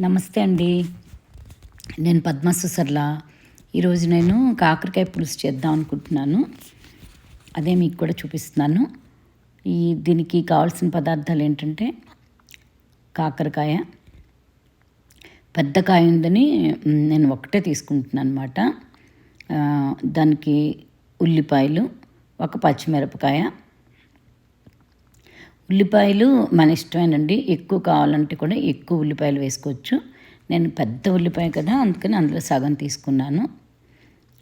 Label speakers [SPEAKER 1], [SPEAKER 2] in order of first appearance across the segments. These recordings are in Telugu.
[SPEAKER 1] నమస్తే అండి. నేను పద్మ సుసర్ల. ఈరోజు నేను కాకరకాయ పులుసు చేద్దాం అనుకుంటున్నాను. అదే మీకు కూడా చూపిస్తున్నాను. ఈ దీనికి కావాల్సిన పదార్థాలు ఏంటంటే కాకరకాయ. పెద్ద కాయ ఉందని నేను ఒకటే తీసుకుంటున్నాను అనమాట దానికి ఉల్లిపాయలు ఒక పచ్చిమిరపకాయ ఉల్లిపాయలు మన ఇష్టమేనండి. ఎక్కువ కావాలంటే కూడా ఎక్కువ ఉల్లిపాయలు వేసుకోవచ్చు. నేను పెద్ద ఉల్లిపాయ కదా అందుకని అందులో సగం తీసుకున్నాను.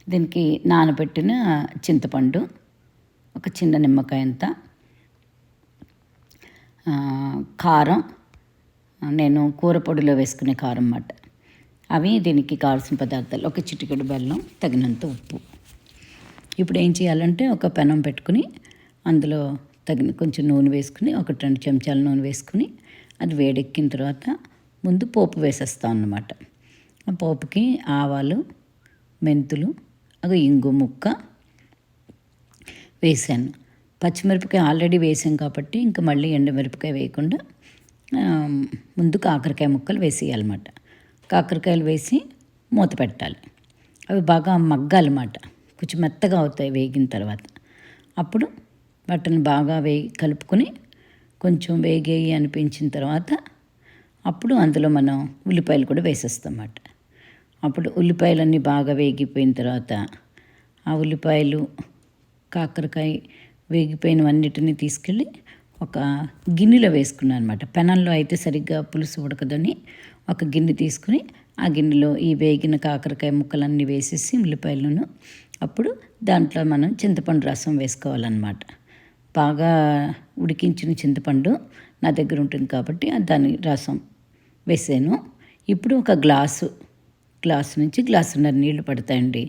[SPEAKER 1] దీనికి నానబెట్టిన చింతపండు ఒక చిన్న నిమ్మకాయ అంత కారం నేను కూర పొడిలో వేసుకునే కారం అన్నమాట. అవి దీనికి కావాల్సిన పదార్థాలు ఒక చిటికెడు బెల్లం తగినంత ఉప్పు. ఇప్పుడు ఏం చేయాలంటే ఒక పెనం పెట్టుకుని అందులో తగిన కొంచెం నూనె వేసుకుని ఒక రెండు చెంచాల నూనె వేసుకుని అది వేడెక్కిన తర్వాత ముందు పోపు వేసేస్తాం అన్నమాట. ఆ పోపుకి ఆవాలు మెంతులు ఒక ఇంగు ముక్క వేసాను. పచ్చిమిరపకాయ ఆల్రెడీ వేసాం కాబట్టి ఇంకా మళ్ళీ ఎండుమిరపకాయ వేయకుండా ముందు కాకరకాయ ముక్కలు వేసేయాలన్నమాట. కాకరకాయలు వేసి మూత పెట్టాలి. అవి బాగా మగ్గాలన్నమాట. కొంచెం మెత్తగా అవుతాయి వేగిన తర్వాత. అప్పుడు వాటిని బాగా వేగి కలుపుకొని కొంచెం వేగేయి అనిపించిన తర్వాత అప్పుడు అందులో మనం ఉల్లిపాయలు కూడా వేసేస్తాం అన్నమాట అప్పుడు ఉల్లిపాయలన్నీ బాగా వేగిపోయిన తర్వాత ఆ ఉల్లిపాయలు కాకరకాయ వేగిపోయినవన్నిటిని తీసుకెళ్ళి ఒక గిన్నెలో వేసుకున్నాను అనమాట పెనంలో అయితే సరిగ్గా పులుసు ఉడకదని ఒక గిన్నె తీసుకుని ఆ గిన్నెలో ఈ వేగిన కాకరకాయ ముక్కలన్నీ వేసేసి ఉల్లిపాయలను అప్పుడు దాంట్లో మనం చింతపండు రసం వేసుకోవాలన్నమాట. బాగా ఉడికించిన చింతపండు నా దగ్గర ఉంటుంది కాబట్టి దాని రసం వేసాను. ఇప్పుడు ఒక గ్లాసు గ్లాసు నుంచి గ్లాసున్నర నీళ్ళు పడతాయండి.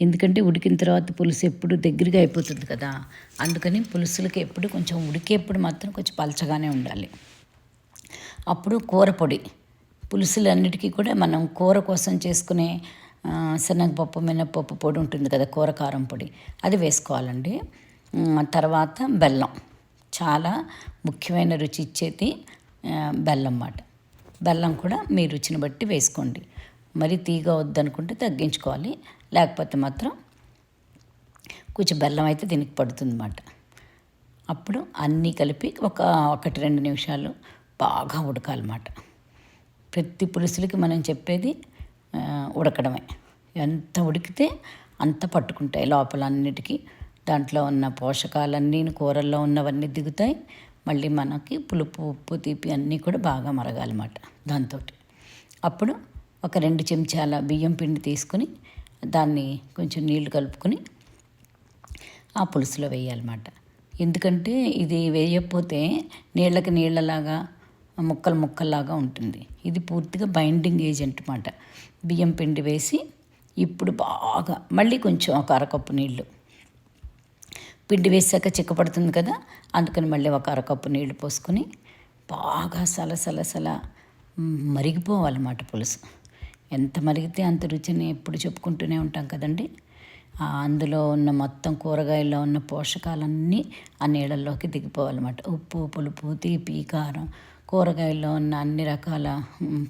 [SPEAKER 1] ఎందుకంటే ఉడికిన తర్వాత పులుసు ఎప్పుడు దగ్గరగా అయిపోతుంది కదా అందుకని పులుసులకి ఎప్పుడు కొంచెం ఉడికేప్పుడు మాత్రం కొంచెం పలచగానే ఉండాలి. అప్పుడు కూర పొడి పులుసులన్నిటికీ కూడా మనం కూర కోసం చేసుకునే శనగపప్పు మినపప్పు పొడి ఉంటుంది కదా కూర కారం పొడి అది వేసుకోవాలండి. తర్వాత బెల్లం. చాలా ముఖ్యమైన రుచి ఇచ్చేది బెల్లం అన్నమాట బెల్లం కూడా మీ రుచిని బట్టి వేసుకోండి. మరి తీగ వద్దనుకుంటే తగ్గించుకోవాలి. లేకపోతే మాత్రం కొంచెం బెల్లం అయితే దీనికి పడుతుంది అన్నమాట అప్పుడు అన్నీ కలిపి ఒక ఒకటి రెండు నిమిషాలు బాగా ఉడకాలన్నమాట. ప్రతి పులుసులకి మనం చెప్పేది ఉడకడమే. ఎంత ఉడికితే అంత పట్టుకుంటాయి లోపల అన్నిటికీ. దాంట్లో ఉన్న పోషకాలన్నీ కూరల్లో ఉన్నవన్నీ దిగుతాయి. మళ్ళీ మనకి పులుపు ఉప్పు తీపి అన్నీ కూడా బాగా మరగాలన్నమాట దాంతో అప్పుడు ఒక రెండు చెంచాల బియ్యం పిండి తీసుకుని దాన్ని కొంచెం నీళ్ళు కలుపుకొని ఆ పులుసులో వేయాలన్నమాట. ఎందుకంటే ఇది వేయకపోతే నీళ్ళకి నీళ్ళలాగా ముక్కలు ముక్కల్లాగా ఉంటుంది. ఇది పూర్తిగా బైండింగ్ ఏజెంట్ అన్నమాట. బియ్యం పిండి వేసి ఇప్పుడు బాగా మళ్ళీ కొంచెం ఒక అరకప్పు నీళ్ళు పిండి వేసాక చిక్కపడుతుంది కదా అందుకని మళ్ళీ ఒక అరకప్పు నీళ్ళు పోసుకొని బాగా సలసలసల మరిగిపోవాలన్నమాట పులుసు. ఎంత మరిగితే అంత రుచిని ఎప్పుడు చెప్పుకుంటూనే ఉంటాం కదండి. అందులో ఉన్న మొత్తం కూరగాయల్లో ఉన్న పోషకాలన్నీ ఆ నీళ్ళల్లోకి దిగిపోవాలన్నమాట. ఉప్పు పులుపు తీపి కారం కూరగాయల్లో ఉన్న అన్ని రకాల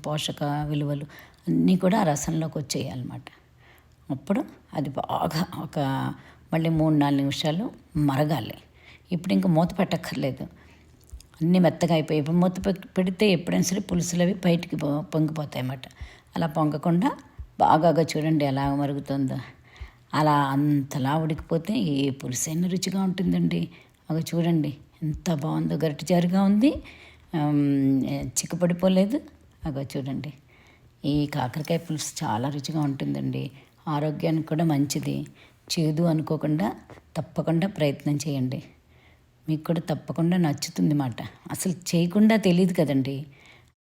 [SPEAKER 1] పోషక విలువలు అన్నీ కూడా ఆ రసంలోకి వచ్చేయాలన్నమాట. అప్పుడు అది బాగా ఒక మళ్ళీ మూడు నాలుగు నిమిషాలు మరగాలి. ఇప్పుడు ఇంకా మూత పెట్టక్కర్లేదు. అన్నీ మెత్తగా అయిపోయి ఇప్పుడు మూత పెడితే ఎప్పుడైనా సరే పులుసులు అవి బయటికి పొంగిపోతాయి అన్నమాట అలా పొంగకుండా బాగా చూడండి ఎలా మరుగుతుందో. అలా అంతలా ఉడికిపోతే ఏ పులుసైనా రుచిగా ఉంటుందండి. ఒక చూడండి ఎంత బాగుందో గరిటి జారుగా ఉంది. చిక్కుపడిపోలేదు చిక్కపడిపోలేదు అగో చూడండి ఈ కాకరకాయ పులుసు చాలా రుచిగా ఉంటుందండి. ఆరోగ్యానికి కూడా మంచిది. చేదు అనుకోకుండా తప్పకుండా ప్రయత్నం చేయండి. మీకు కూడా తప్పకుండా నచ్చుతుంది మాట. అసలు చేయకుండా తెలియదు కదండి.